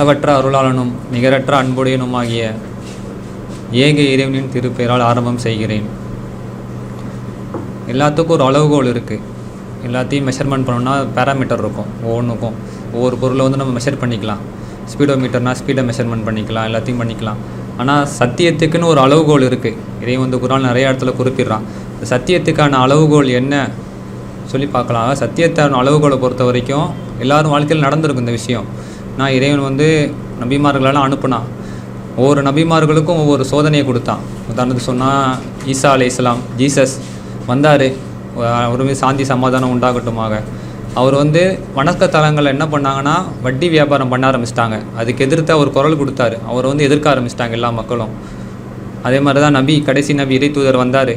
அளவற்ற அருளாளனும் நிகரற்ற அன்புடையனுமாகிய ஏக இறைவனின் திருப்பெயரால் ஆரம்பம் செய்கிறேன். எல்லாத்துக்கும் ஒரு அளவுகோல் இருக்குது எல்லாத்தையும் மெஷர்மெண்ட் பண்ணோம்னா பேராமீட்டர் இருக்கும். ஒவ்வொன்றுக்கும் ஒவ்வொரு பொருளை வந்து நம்ம மெஷர் பண்ணிக்கலாம். ஸ்பீடோ மீட்டர்னால் ஸ்பீடை மெஷர்மெண்ட் பண்ணிக்கலாம். எல்லாத்தையும் பண்ணிக்கலாம். ஆனால் சத்தியத்துக்குன்னு ஒரு அளவுகோல் இருக்குது இதை வந்து குரான் நிறைய இடத்துல குறிப்பிடுறான். சத்தியத்துக்கான அளவுகோல் என்ன? சொல்லி பார்க்கலாம். சத்தியத்தான அளவுகோலை பொறுத்த வரைக்கும் எல்லாரும் வாழ்க்கையில் நடந்திருக்கும் இந்த விஷயம். நான் இறைவன் வந்து நபிமார்களெல்லாம் அனுப்புனான் ஒவ்வொரு நபிமார்களுக்கும் ஒவ்வொரு சோதனையை கொடுத்தான். உதாரணத்துக்கு சொன்னால் ஈசா அலை இஸ்லாம் ஜீசஸ் வந்தார். அவருமே சாந்தி சமாதானம் உண்டாகட்டுமாக. அவர் வந்து வணக்க தலங்களில் என்ன பண்ணாங்கன்னா வட்டி வியாபாரம் பண்ண ஆரம்பிச்சிட்டாங்க. அதுக்கு எதிர்த்து அவர் குரல் கொடுத்தாரு. அவர் வந்து எதிர்க்க ஆரம்பிச்சிட்டாங்க எல்லா மக்களும். அதே மாதிரி தான் நபி கடைசி நபி இறை தூதர் வந்தார்.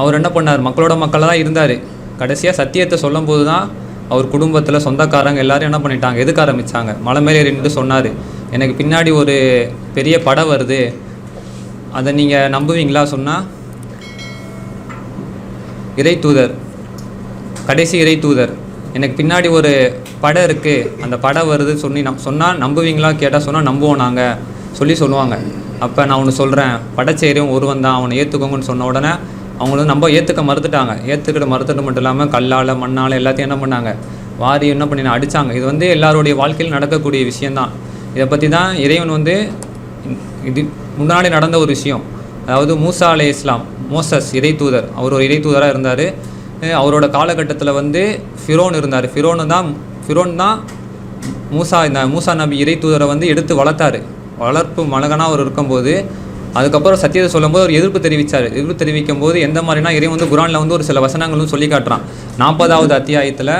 அவர் என்ன பண்ணார்? மக்களோட மக்களாக தான் இருந்தார். கடைசியாக சத்தியத்தை சொல்லும்போது தான் அவர் குடும்பத்தில் சொந்தக்காரங்க எல்லாரும் என்ன பண்ணிட்டாங்க? எதுக்க ஆரம்பித்தாங்க மலை மேலே நின்று சொன்னார். எனக்கு பின்னாடி ஒரு பெரிய படம் வருது. அதை நீங்கள் நம்புவீங்களா? சொன்னால் இறை தூதர். கடைசி இறை தூதர். எனக்கு பின்னாடி ஒரு படம் இருக்குது அந்த படம் வருது சொல்லி நம் சொன்னால் நம்புவீங்களா? கேட்டால் சொன்னால் நம்புவோம் நாங்கள் சொல்லி சொல்லுவாங்க. அப்போ நான் ஒன்று சொல்கிறேன் படச்சேரியும் ஒருவன் தான். அவனை ஏற்றுக்கோங்கன்னு சொன்ன உடனே அவங்கள வந்து நம்ம ஏற்றுக்க மறுத்துட்டாங்க. ஏற்றுக்கிற மறுத்துட்டு மட்டும் இல்லாமல் கல்லால் மண்ணால் எல்லாத்தையும் என்ன பண்ணாங்க? வாரி என்ன பண்ணி அடித்தாங்க இது வந்து எல்லாருடைய வாழ்க்கையில் நடக்கக்கூடிய விஷயந்தான் இதை பற்றி தான் இறைவன் வந்து இது முன்னாடி நடந்த ஒரு விஷயம். அதாவது மூசா அலை இஸ்லாம் மோசஸ் இறை தூதர். அவர் ஒரு இறை தூதராக இருந்தார். அவரோட காலகட்டத்தில் வந்து ஃபிரோன் இருந்தார். ஃபிரோனு தான் ஃபிரோன் தான் மூசா இந்த மூசா நபி இறை தூதரை வந்து எடுத்து வளர்த்தாரு. வளர்ப்பு மலகனாக அவர் இருக்கும்போது அதுக்கப்புறம் சத்தியத்தை சொல்லும்போது அவர் எதிர்ப்பு தெரிவித்தார் எதிர்ப்பு தெரிவிக்கும் போது எந்த மாதிரினா இறைவன் வந்து குரானில் வந்து ஒரு சில வசனங்களும் சொல்லி காட்டுறான். நாற்பதாவது அத்தியாயத்தில்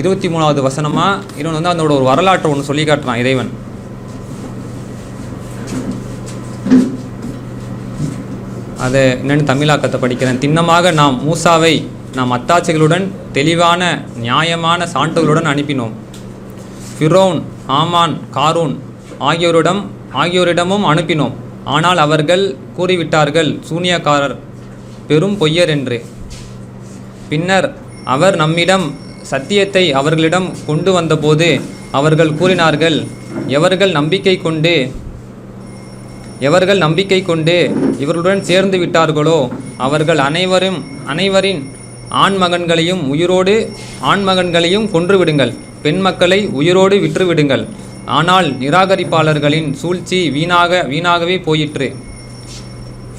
இருபத்தி மூணாவது வசனமாக இறைவன் வந்து அதோட ஒரு வரலாற்றை ஒன்று சொல்லி காட்டுறான் இறைவன். அதை என்னென்னு தமிழாக்கத்தை படிக்கிறேன். திண்ணமாக நாம் மூசாவை நாம் அத்தாட்சிகளுடன் தெளிவான நியாயமான சான்றுகளுடன் அனுப்பினோம். ஃபிரோன் ஆமான் காரூன் ஆகியோரிடம் ஆகியோரிடமும் அனுப்பினோம். ஆனால் அவர்கள் கூறிவிட்டார்கள் சூனியக்காரர் பெரும் பொய்யர் என்று. பின்னர் அவர் நம்மிடம் சத்தியத்தை அவர்களிடம் கொண்டு வந்தபோது அவர்கள் கூறினார்கள் எவர்கள் நம்பிக்கை கொண்டு எவர்கள் நம்பிக்கை கொண்டு இவர்களுடன் சேர்ந்து விட்டார்களோ அவர்கள் அனைவரும் அனைவரின் ஆண்மகன்களையும் உயிரோடு ஆண்மகன்களையும் கொன்றுவிடுங்கள் பெண் மக்களை உயிரோடு விற்றுவிடுங்கள். ஆனால் நிராகரிப்பாளர்களின் சூழ்ச்சி வீணாக வீணாகவே போயிற்று.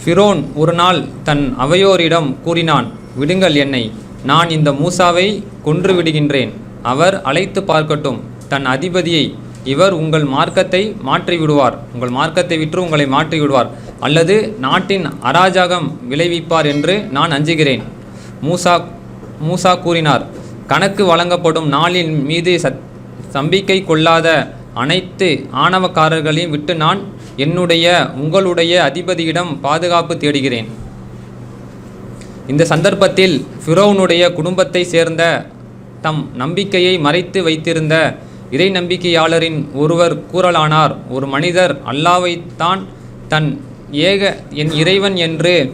ஃபிரோன் ஒரு நாள் தன் அவையோரிடம் கூறினான் விடுங்கள் என்னை நான் இந்த மூசாவை கொன்று விடுகின்றேன். அவர் அழைத்து பார்க்கட்டும். தன் அதிபதியை இவர் உங்கள் மார்க்கத்தை மாற்றி விடுவார் உங்கள் மார்க்கத்தை விற்று உங்களை மாற்றி விடுவார் அல்லது நாட்டின் அராஜகம் விளைவிப்பார் என்று நான் அஞ்சுகிறேன். மூசா மூசா கூறினார் கணக்கு வழங்கப்படும் நாளின் மீது சத் சம்பிக்கை கொள்ளாத அனைத்து ஆணவக்காரர்களையும் விட்டு நான் என்னுடைய உங்களுடைய அதிபதியிடம் பாதுகாப்பு தேடுகிறேன். இந்த சந்தர்ப்பத்தில் ஃபிரோனுடைய குடும்பத்தை சேர்ந்த தம் நம்பிக்கையை மறைத்து வைத்திருந்த இறை நம்பிக்கையாளரின் ஒருவர் கூறலானார் ஒரு மனிதர் அல்லாவைத்தான் தன் ஏக என் இறைவன் என்று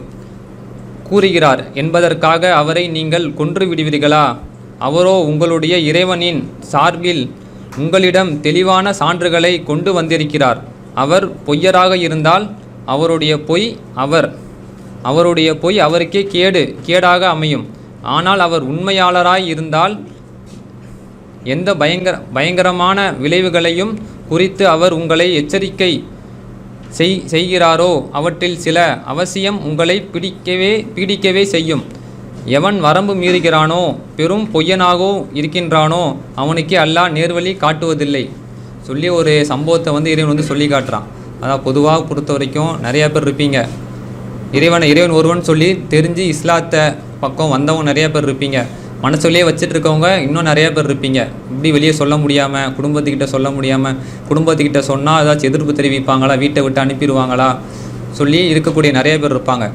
கூறுகிறார் என்பதற்காக அவரை நீங்கள் கொன்று விடுவீர்களா? அவரோ உங்களுடைய இறைவனின் சார்பில் உங்களிடம் தெளிவான சான்றுகளை கொண்டு வந்திருக்கிறார். அவர் பொய்யராக இருந்தால் அவருடைய பொய் அவர். அவருடைய பொய் அவருக்கே கேடு கேடாக அமையும். ஆனால் அவர் உண்மையாளராய் இருந்தால் எந்த பயங்கர பயங்கரமான விளைவுகளையும் குறித்து அவர் உங்களை எச்சரிக்கை செய் செய்கிறாரோ அவற்றில் சில அவசியம் உங்களை பிடிக்கவே பீடிக்கவே செய்யும். எவன் வரம்பு மீறுகிறானோ பெரும் பொய்யனாகவும் இருக்கின்றானோ அவனுக்கே அல்லாஹ் நேர்வழி காட்டுவதில்லை. சொல்லி ஒரு சம்பவத்தை வந்து இறைவன் வந்து சொல்லி காட்டுறான். அதான் பொதுவாக பொறுத்த வரைக்கும் நிறையா பேர் இருப்பீங்க. இறைவனை இறைவன் ஒருவன் சொல்லி தெரிஞ்சு இஸ்லாத்தை பக்கம் வந்தவங்க நிறையா பேர் இருப்பீங்க. மனசுலேயே வச்சுட்டு இருக்கவங்க இன்னும் நிறைய பேர் இருப்பீங்க. இப்படி வெளியே சொல்ல முடியாமல் குடும்பத்துக்கிட்ட சொல்ல முடியாமல் குடும்பத்துக்கிட்ட சொன்னால் ஏதாச்சும் எதிர்ப்பு தெரிவிப்பாங்களா? வீட்டை விட்டு அனுப்பிடுவாங்களா? சொல்லி இருக்கக்கூடிய நிறைய பேர் இருப்பாங்க.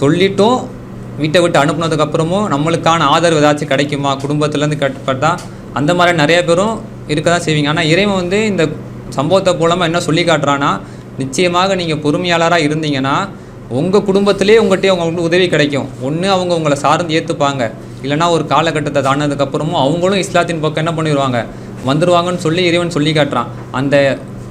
சொல்லிட்டும் வீட்டை விட்டு அனுப்புனதுக்கப்புறமும் நம்மளுக்கான ஆதரவு ஏதாச்சும் கிடைக்குமா? குடும்பத்துலேருந்து கட்டப்பட்டா அந்த மாதிரி நிறைய பேரும் இருக்க தான் செய்வீங்க. ஆனால் இறைவன் வந்து இந்த சம்பவத்தை மூலமாக என்ன சொல்லி காட்டுறான்னா நிச்சயமாக நீங்கள் பொறுமையாளராக இருந்தீங்கன்னா உங்கள் குடும்பத்திலே உங்கள்கிட்ட அவங்களுக்கு உதவி கிடைக்கும். ஒன்று அவங்க உங்களை சார்ந்து ஏற்றுப்பாங்க இல்லைனா ஒரு காலகட்டத்தை தாண்டினதுக்கப்புறமும் அவங்களும் இஸ்லாத்தின் பக்கம் என்ன பண்ணிடுவாங்க? வந்துடுவாங்கன்னு சொல்லி இறைவன் சொல்லி காட்டுறான். அந்த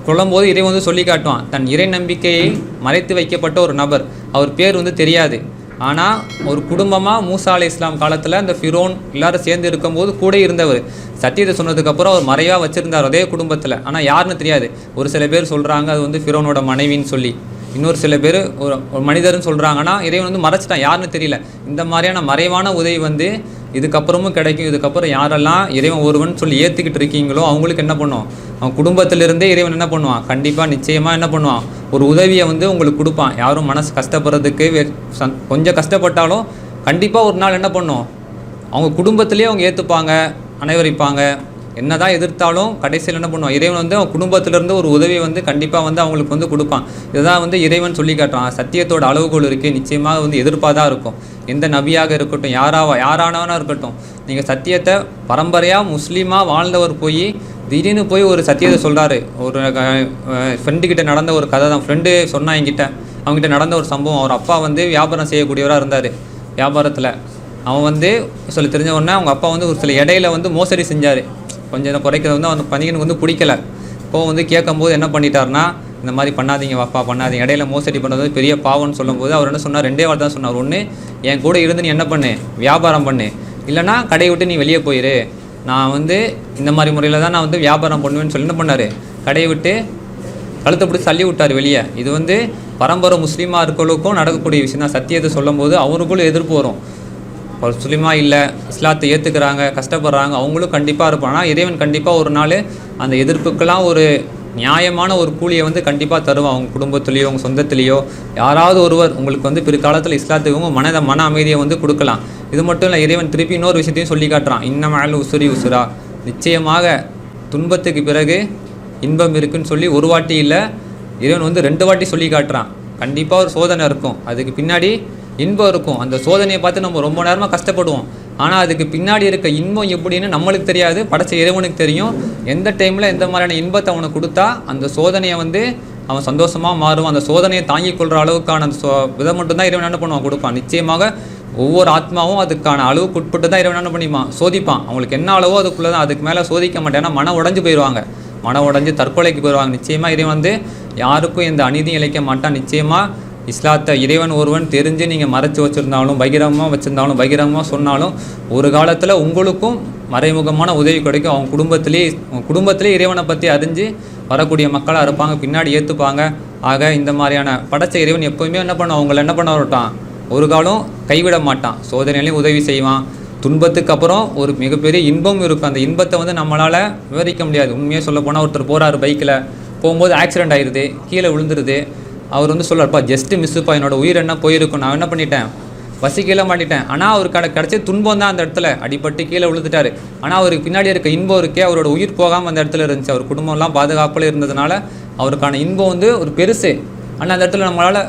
கொள்ளும்போது இறைவன் வந்து சொல்லி காட்டுவான். தன் இறை நம்பிக்கையை மறைத்து வைக்கப்பட்ட ஒரு நபர். அவர் பேர் வந்து தெரியாது. ஆனால் ஒரு குடும்பமாக மூசா அலி இஸ்லாம் காலத்தில் அந்த ஃபிரோன் எல்லாரும் சேர்ந்து இருக்கும்போது கூட இருந்தவர். சத்தியத்தை சொன்னதுக்கப்புறம் அவர் மறைவாக வச்சுருந்தார் அதே குடும்பத்தில். ஆனால் யாருன்னு தெரியாது. ஒரு சில பேர் சொல்கிறாங்க அது வந்து ஃபிரோனோட மனைவின்னு சொல்லி. இன்னொரு சில பேர் ஒரு ஒரு மனிதர்னு சொல்கிறாங்கன்னா இறைவன் வந்து மறைச்சிட்டான். யாருன்னு தெரியல. இந்த மாதிரியான மறைவான உதவி வந்து இதுக்கப்புறமும் கிடைக்கும். இதுக்கப்புறம் யாரெல்லாம் இறைவன் ஒருவன் சொல்லி ஏற்றுக்கிட்டு இருக்கீங்களோ அவங்களுக்கு என்ன பண்ணுவோம் அவன் குடும்பத்திலிருந்தே இறைவன் என்ன பண்ணுவான்? கண்டிப்பாக நிச்சயமாக என்ன பண்ணுவான்? ஒரு உதவியை வந்து உங்களுக்கு கொடுப்பான். யாரும் மனசு கஷ்டப்படுறதுக்கு சந்- கொஞ்சம் கஷ்டப்பட்டாலும் கண்டிப்பாக ஒரு நாள் என்ன பண்ணும்? அவங்க குடும்பத்திலேயே அவங்க ஏற்றுப்பாங்க அனைவரிப்பாங்க. என்னதான் எதிர்த்தாலும் கடைசியில் என்ன பண்ணுவான்? இறைவன் வந்து அவன் குடும்பத்திலேருந்து ஒரு உதவியை வந்து கண்டிப்பாக வந்து அவங்களுக்கு வந்து கொடுப்பான். இதுதான் வந்து இறைவன் சொல்லி காட்டுறான். சத்தியத்தோட அளவுகோல் இருக்குது நிச்சயமாக வந்து எதிர்ப்பாக தான் இருக்கும். எந்த நபியாக இருக்கட்டும் யாராவா யாரானவனாக இருக்கட்டும் நீங்கள் சத்தியத்தை பரம்பரையாக முஸ்லீமாக வாழ்ந்தவர் போய் திடீர்னு போய் ஒரு சத்தியத்தை சொல்கிறாரு ஒரு ஃப்ரெண்டுக்கிட்ட நடந்த ஒரு கதை தான். ஃப்ரெண்டு சொன்னா என்கிட்ட அவங்ககிட்ட நடந்த ஒரு சம்பவம். அவர் அப்பா வந்து வியாபாரம் செய்யக்கூடியவராக இருந்தார் வியாபாரத்தில். அவன் வந்து சில தெரிஞ்ச உடனே அவங்க அப்பா வந்து ஒரு சில இடையில வந்து மோசடி செஞ்சார். கொஞ்சம் குறைக்கிறது வந்து அவன் பணிகனுக்கு வந்து பிடிக்கல. இப்போ வந்து கேட்கும்போது என்ன பண்ணிட்டாருன்னா இந்த மாதிரி பண்ணாதீங்க வாப்பா பண்ணாதீங்க. இடையில மோசடி பண்ணுறது வந்து பெரிய பாவம்னு சொல்லும்போது அவர் என்ன சொன்னார்? ரெண்டே வார்த்தை தான் சொன்னார். ஒன்று என் கூட இருந்து நீ என்ன பண்ணு? வியாபாரம் பண்ணு. இல்லைன்னா கடையை விட்டு நீ வெளியே போயிரு. நான் வந்து இந்த மாதிரி முறையில் தான் நான் வந்து வியாபாரம் பண்ணுவேன்னு சொல்லி என்ன பண்ணார்? கடையை விட்டு கழுத்தை பிடிச்சி தள்ளி விட்டார் வெளியே. இது வந்து பரம்பரை முஸ்லீமாக இருக்கிறவங்களுக்கும் நடக்கக்கூடிய விஷயம் தான். சத்தியத்தை சொல்லும்போது அவங்களுக்குள்ள எதிர்ப்பு வரும். ஒரு முஸ்லீமா இல்லை இஸ்லாத்தை ஏற்றுக்கிறாங்க கஷ்டப்படுறாங்க அவங்களும் கண்டிப்பாக இருப்பாங்க. ஆனால் இறைவன் கண்டிப்பாக ஒரு நாள் அந்த எதிர்ப்புக்கெல்லாம் ஒரு நியாயமான ஒரு கூலியை வந்து கண்டிப்பாக தருவோம் அவங்க குடும்பத்துலேயோ உங்கள் சொந்தத்துலேயோ யாராவது ஒருவர் உங்களுக்கு வந்து பிற்காலத்தில் இஸ்லாத்துக்கு உங்கள் மனத மன அமைதியை வந்து கொடுக்கலாம். இது மட்டும் இல்லை இறைவன் திருப்பி இன்னொரு விஷயத்தையும் சொல்லி காட்டுறான். இன்னமேல உசுரி உசுரா. நிச்சயமாக துன்பத்துக்கு பிறகு இன்பம் இருக்குன்னு சொல்லி ஒரு வாட்டி இல்லை இறைவன் வந்து ரெண்டு வாட்டி சொல்லி காட்டுறான். கண்டிப்பாக ஒரு சோதனை இருக்கும். அதுக்கு பின்னாடி இன்பம் இருக்கும். அந்த சோதனையை பார்த்து நம்ம ரொம்ப நேரமாக கஷ்டப்படுவோம். ஆனால் அதுக்கு பின்னாடி இருக்க இன்பம் எப்படின்னு நம்மளுக்கு தெரியாது படைச்ச இறைவனுக்கு தெரியும். எந்த டைமில் எந்த மாதிரியான இன்பத்தை அவனுக்கு கொடுத்தா அந்த சோதனையை வந்து அவன் சந்தோஷமாக மாறுவான். அந்த சோதனையை தாங்கிக் கொள்கிற அளவுக்கான அந்த சோ இதை மட்டும்தான் இறைவன் என்ன பண்ணுவான்? கொடுப்பான். நிச்சயமாக ஒவ்வொரு ஆத்மாவும் அதுக்கான அளவுக்கு உட்பட்டு தான் இறைவன் என்ன பண்ணிப்பான்? சோதிப்பான். அவங்களுக்கு என்ன அளவோ அதுக்குள்ளே தான் அதுக்கு மேலே சோதிக்க மாட்டேன். ஏன்னா மன உடஞ்சு போயிடுவாங்க. மன உடஞ்சு தற்கொலைக்கு போயிடுவாங்க. நிச்சயமாக இறைவன் வந்து யாருக்கும் எந்த அநீதியும் இழைக்க மாட்டான். நிச்சயமாக இஸ்லாத்தை இறைவன் ஒருவன் தெரிஞ்சு நீங்கள் மறைச்சி வச்சுருந்தாலும் பகிரங்கமாக வச்சுருந்தாலும் பகிரங்கமாக சொன்னாலும் ஒரு காலத்தில் உங்களுக்கும் மறைமுகமான உதவி கிடைக்கும். அவங்க குடும்பத்திலே குடும்பத்திலே இறைவனை பற்றி அறிஞ்சு வரக்கூடிய மக்களாக இருப்பாங்க. பின்னாடி ஏற்றுப்பாங்க ஆக இந்த மாதிரியான படைச்ச இறைவன் எப்போவுமே என்ன பண்ண அவங்கள என்ன பண்ண வரட்டான் ஒரு காலம் கைவிட மாட்டான் சோதனையிலையும் உதவி செய்வான். துன்பத்துக்கு அப்புறம் ஒரு மிகப்பெரிய இன்பம் இருக்கும். அந்த இன்பத்தை வந்து நம்மளால் விவரிக்க முடியாது. உண்மையாக சொல்ல போனால் ஒருத்தர் போகிறாரு பைக்கில். போகும்போது ஆக்சிடென்ட் ஆயிடுது கீழே விழுந்துருது. அவர் வந்து சொல்லார்ப்பா ஜஸ்ட்டு மிஸ்ஸுப்பா என்னோட உயிர் என்ன போயிருக்கும். நான் என்ன பண்ணிட்டேன்? பசி கீழே மாட்டிட்டேன். ஆனால் அவருக்கு கடை கிடச்ச துன்பம் தான் அந்த இடத்துல. அடிபட்டு கீழே விழுந்துட்டாரு. ஆனால் அவருக்கு பின்னாடி இருக்க இன்பம் இருக்கே. அவரோட உயிர் போகாமல் அந்த இடத்துல இருந்துச்சு. அவர் குடும்பம்லாம் பாதுகாப்பில் இருந்ததுனால அவருக்கான இன்பம் வந்து ஒரு பெருசு. ஆனால் அந்த இடத்துல நம்மளால்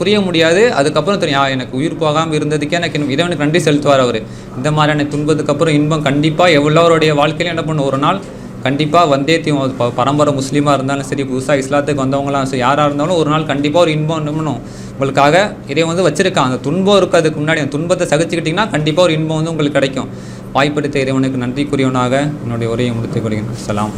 புரிய முடியாது. அதுக்கப்புறம் தெரியும் எனக்கு உயிர் போகாமல் இருந்ததுக்கே எனக்கு இன்னும் இறைவனுக்கு நன்றி செலுத்துவார் அவர். இந்த மாதிரியான துன்பத்துக்கு அப்புறம் இன்பம் கண்டிப்பாக எவ்வளோருடைய வாழ்க்கையிலும் என்ன பண்ணும்? ஒரு நாள் கண்டிப்பாக வந்தே தீவும். பரம்பரை முஸ்லீமாக இருந்தாலும் சரி புதுசாக இஸ்லாத்துக்கு வந்தவங்களாம் சரி யாராக இருந்தாலும் ஒரு நாள் கண்டிப்பாக ஒரு இன்பம் என்ன உங்களுக்காக இதை வந்து வச்சுருக்கான். அந்த துன்பம் இருக்கிறதுக்கு முன்னாடி அந்த துன்பத்தை சகிச்சுக்கிட்டிங்கன்னா கண்டிப்பாக ஒரு இன்பம் வந்து உங்களுக்கு கிடைக்கும். வாய்ப்படுத்த இறைவனுக்கு நன்றி கூறியவனாக என்னுடைய உரையை முடித்துக் கொள்கிறேன். சலாம்